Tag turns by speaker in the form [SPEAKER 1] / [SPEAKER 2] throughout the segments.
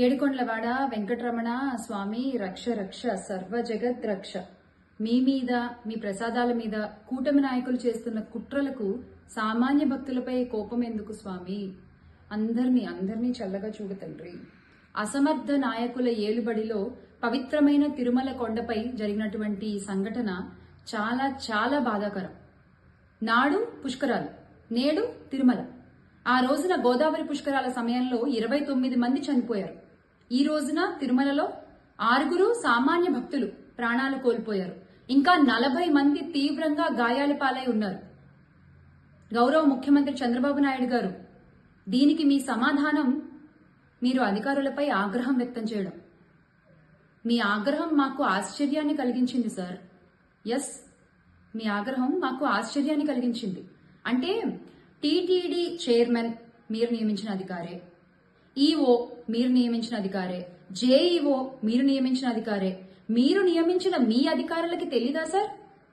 [SPEAKER 1] ఏడుకొండలవాడ వెంకటరమణ స్వామి రక్ష రక్ష సర్వ జగత్ రక్ష. మీ మీద మీ ప్రసాదాల మీద కూటమి నాయకులు చేస్తున్న కుట్రలకు సామాన్య భక్తులపై కోపం ఎందుకు స్వామి? అందరినీ అందరినీ చల్లగా చూడు తండ్రి. అసమర్థ నాయకుల ఏలుబడిలో పవిత్రమైన తిరుమల కొండపై జరిగినటువంటి ఈ సంఘటన చాలా చాలా బాధాకరం. నాడు పుష్కరాలు నేడు తిరుమల. ఆ రోజున గోదావరి పుష్కరాల సమయంలో ఇరవై తొమ్మిది మంది చనిపోయారు. ఈ రోజున తిరుమలలో ఆరుగురు సామాన్య భక్తులు ప్రాణాలు కోల్పోయారు. ఇంకా నలభై మంది తీవ్రంగా గాయాల పాలై ఉన్నారు. గౌరవ ముఖ్యమంత్రి చంద్రబాబు నాయుడు గారు దీనికి మీ సమాధానం మీరు అధికారులపై ఆగ్రహం వ్యక్తం చేయడం. మీ ఆగ్రహం మాకు ఆశ్చర్యాన్ని కలిగించింది సార్. ఎస్ మీ ఆగ్రహం మాకు ఆశ్చర్యాన్ని కలిగించింది. అంటే టీటీడీ చైర్మన్ మీరు నియమించిన అధికారే. ఈఓ మీరు నియమించిన అధికారే. జేఈఓ మీరు నియమించిన అధికారే. మీరు నియమించిన మీ అధికారులకి తెలీదా సార్?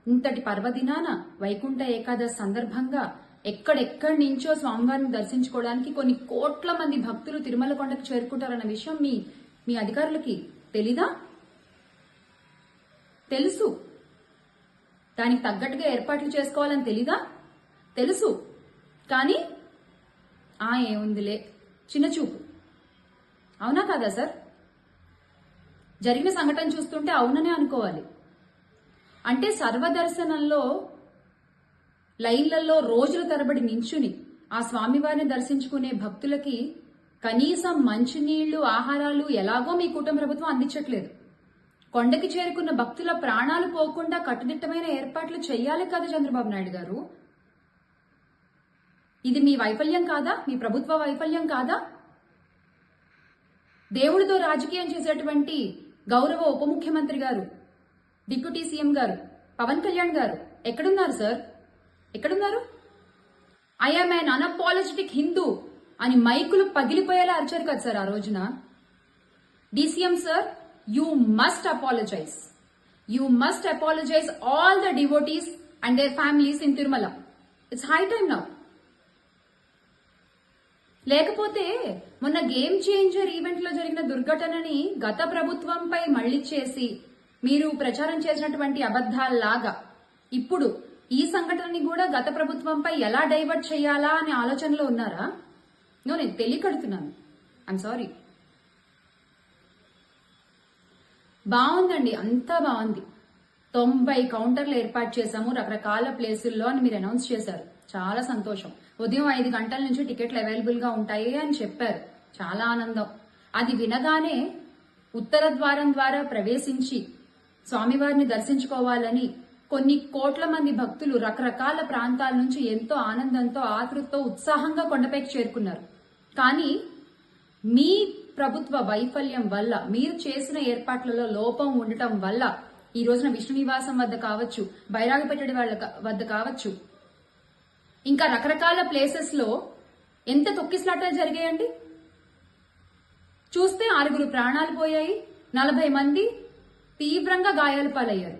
[SPEAKER 1] ఇంతటి పర్వదినాన వైకుంఠ ఏకాదశి సందర్భంగా ఎక్కడెక్కడి నుంచో స్వామివారిని దర్శించుకోవడానికి కొన్ని కోట్ల మంది భక్తులు తిరుమల కొండకు చేరుకుంటారన్న విషయం మీ మీ అధికారులకి తెలీదా? తెలుసు. దానికి తగ్గట్టుగా ఏర్పాట్లు చేసుకోవాలని తెలీదా? తెలుసు. కానీ ఆ ఏముందిలే. చిన్న చూపు అవునా కాదా సార్? జరిగిన సంఘటన చూస్తుంటే అవుననే అనుకోవాలి. అంటే సర్వదర్శనంలో లైన్లలో రోజుల తరబడి నించుని ఆ స్వామివారిని దర్శించుకునే భక్తులకి కనీసం మంచినీళ్ళు ఆహారాలు ఎలాగో మీ కూటమి ప్రభుత్వం అందించట్లేదు. కొండకి చేరుకున్న భక్తుల ప్రాణాలు పోకుండా కట్టుదిట్టమైన ఏర్పాట్లు చేయాలి కదా చంద్రబాబు నాయుడు గారు. ఇది మీ వైఫల్యం కాదా? మీ ప్రభుత్వ వైఫల్యం కాదా? దేవుడితో రాజకీయం చేసేటువంటి గౌరవ ఉప ముఖ్యమంత్రి గారు డిప్యూటీ సీఎం గారు పవన్ కళ్యాణ్ గారు ఎక్కడున్నారు సార్? ఎక్కడున్నారు? ఐఎమ్ అన్ అన్అపాలజెటిక్ హిందూ అని మైకులు పగిలిపోయేలా అరిచారు కదా సార్ ఆ రోజున. DCM sir you must apologize you must apologize all the devotees and their families in Tirumala it's high time now లేకపోతే మొన్న గేమ్ చేంజర్ ఈవెంట్లో జరిగిన దుర్ఘటనని గత ప్రభుత్వంపై మళ్ళీ చేసి మీరు ప్రచారం చేసినటువంటి అబద్ధాల్లాగా. ఇప్పుడు ఈ సంఘటనని కూడా గత ప్రభుత్వంపై ఎలా డైవర్ట్ చేయాలా అనే ఆలోచనలో ఉన్నారా? నో నేను తెలియకడుతున్నాను. ఐఎమ్ సారీ బాగుందండి అంతా బాగుంది. తొంభై కౌంటర్లు ఏర్పాటు చేశాము రకరకాల ప్లేసుల్లో అని మీరు అనౌన్స్ చేశారు. చాలా సంతోషం. ఉదయం ఐదు గంటల నుంచి టికెట్లు అవైలబుల్గా ఉంటాయి అని చెప్పారు. చాలా ఆనందం. అది వినగానే ఉత్తర ద్వారం ద్వారా ప్రవేశించి స్వామివారిని దర్శించుకోవాలని కొన్ని కోట్ల మంది భక్తులు రకరకాల ప్రాంతాల నుంచి ఎంతో ఆనందంతో ఆతృతతో ఉత్సాహంగా కొండపైకి చేరుకున్నారు. కానీ మీ ప్రభుత్వ వైఫల్యం వల్ల మీరు చేసిన ఏర్పాట్లలో లోపం ఉండటం వల్ల ఈ రోజున విష్ణు నివాసం వద్ద కావచ్చు బైరాగపెట్టడి వాళ్ళ వద్ద కావచ్చు ఇంకా రకరకాల ప్లేసెస్లో ఎంత తొక్కిసలాటాలు జరిగాయండి? చూస్తే ఆరుగురు ప్రాణాలు పోయాయి నలభై మంది తీవ్రంగా గాయాలు పాలయ్యారు.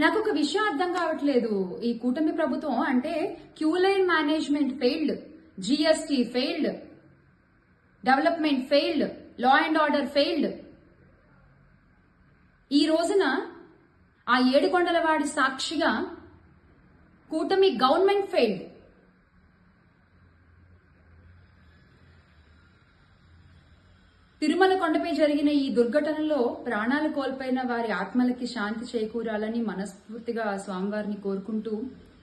[SPEAKER 1] నాకు ఒక విషయం అర్థం కావట్లేదు. ఈ కూటమి ప్రభుత్వం అంటే queue line management failed GST failed development failed law and order failed. ఈ రోజున ఆ ఏడుకొండలవాడి సాక్షిగా కూటమి గవర్నమెంట్ ఫెయిల్డ్. తిరుమల కొండపై జరిగిన ఈ దుర్ఘటనలో ప్రాణాలు కోల్పోయిన వారి ఆత్మలకి శాంతి చేకూరాలని మనస్ఫూర్తిగా స్వామివారిని కోరుకుంటూ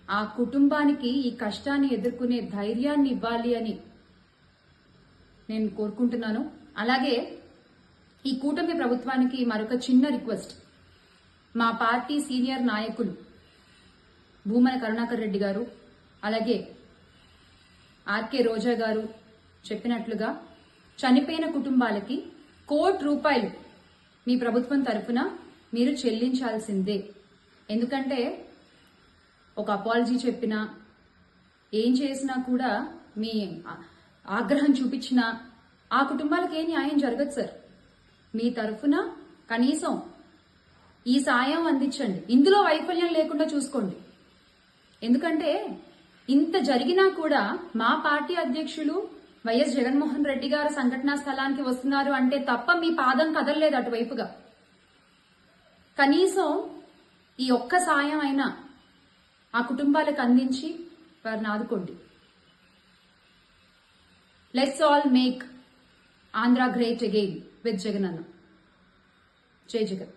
[SPEAKER 1] ఆ కుటుంబానికి ఈ కష్టాన్ని ఎదుర్కొనే ధైర్యాన్ని ఇవ్వాలి అని నేను కోరుకుంటున్నాను. అలాగే ఈ కూటమి ప్రభుత్వానికి మరొక చిన్న రిక్వెస్ట్. మా పార్టీ సీనియర్ నాయకులు భూమన కరుణాకర్ రెడ్డి గారు అలాగే ఆర్కే రోజా గారు చెప్పినట్లుగా చనిపోయిన కుటుంబాలకి కోటి రూపాయలు మీ ప్రభుత్వం తరఫున మీరు చెల్లించాల్సిందే. ఎందుకంటే ఒక అపాలజీ చెప్పినా ఏం చేసినా కూడా మీ ఆగ్రహం చూపించినా ఆ కుటుంబాలకు ఏ న్యాయం జరగదు సార్. మీ తరఫున కనీసం ఈ సాయం అందించండి. ఇందులో వైఫల్యం లేకుండా చూసుకోండి. ఎందుకంటే ఇంత జరిగినా కూడా మా పార్టీ అధ్యక్షులు వైఎస్ జగన్మోహన్ రెడ్డి గారు సంఘటనా స్థలానికి వస్తున్నారు అంటే తప్ప మీ పాదం కదలలేదు అటువైపుగా. కనీసం ఈ ఒక్క సాయం అయినా ఆ కుటుంబాలకు అందించి వారిని ఆదుకోండి. Let's all make Andhra great again with Jagan Anna జై జగన్